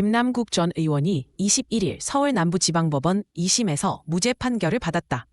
김남국 전 의원이 21일 서울 남부지방법원 2심에서 무죄 판결을 받았다.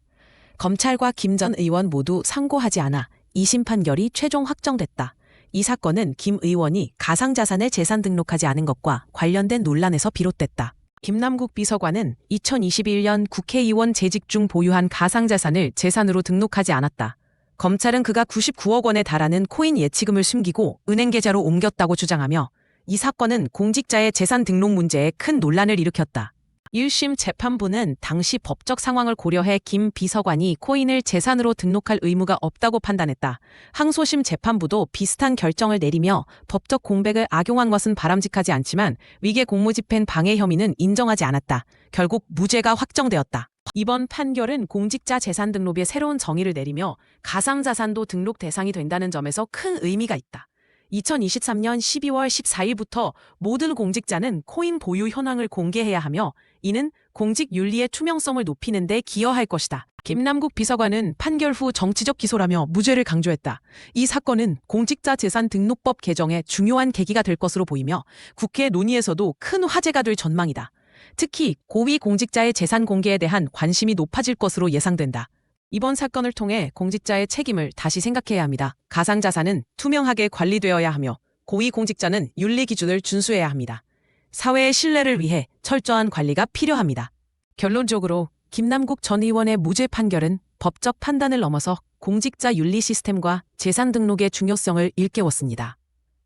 검찰과 김 전 의원 모두 상고하지 않아 2심 판결이 최종 확정됐다. 이 사건은 김 의원이 가상자산을 재산 등록하지 않은 것과 관련된 논란에서 비롯됐다. 김남국 비서관은 2021년 국회의원 재직 중 보유한 가상자산을 재산으로 등록하지 않았다. 검찰은 그가 99억 원에 달하는 코인 예치금을 숨기고 은행 계좌로 옮겼다고 주장하며 이 사건은 공직자의 재산 등록 문제에 큰 논란을 일으켰다. 1심 재판부는 당시 법적 상황을 고려해 김 비서관이 코인을 재산으로 등록할 의무가 없다고 판단했다. 항소심 재판부도 비슷한 결정을 내리며 법적 공백을 악용한 것은 바람직하지 않지만 위계 공무집행 방해 혐의는 인정하지 않았다. 결국 무죄가 확정되었다. 이번 판결은 공직자 재산 등록의 새로운 정의를 내리며 가상자산도 등록 대상이 된다는 점에서 큰 의미가 있다. 2023년 12월 14일부터 모든 공직자는 코인 보유 현황을 공개해야 하며 이는 공직 윤리의 투명성을 높이는 데 기여할 것이다. 김남국 비서관은 판결 후 정치적 기소라며 무죄를 강조했다. 이 사건은 공직자 재산 등록법 개정의 중요한 계기가 될 것으로 보이며 국회 논의에서도 큰 화제가 될 전망이다. 특히 고위 공직자의 재산 공개에 대한 관심이 높아질 것으로 예상된다. 이번 사건을 통해 공직자의 책임을 다시 생각해야 합니다. 가상자산은 투명하게 관리되어야 하며 고위 공직자는 윤리 기준을 준수해야 합니다. 사회의 신뢰를 위해 철저한 관리가 필요합니다. 결론적으로 김남국 전 의원의 무죄 판결은 법적 판단을 넘어서 공직자 윤리 시스템과 재산 등록의 중요성을 일깨웠습니다.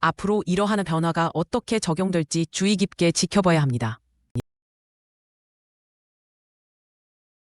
앞으로 이러한 변화가 어떻게 적용될지 주의 깊게 지켜봐야 합니다.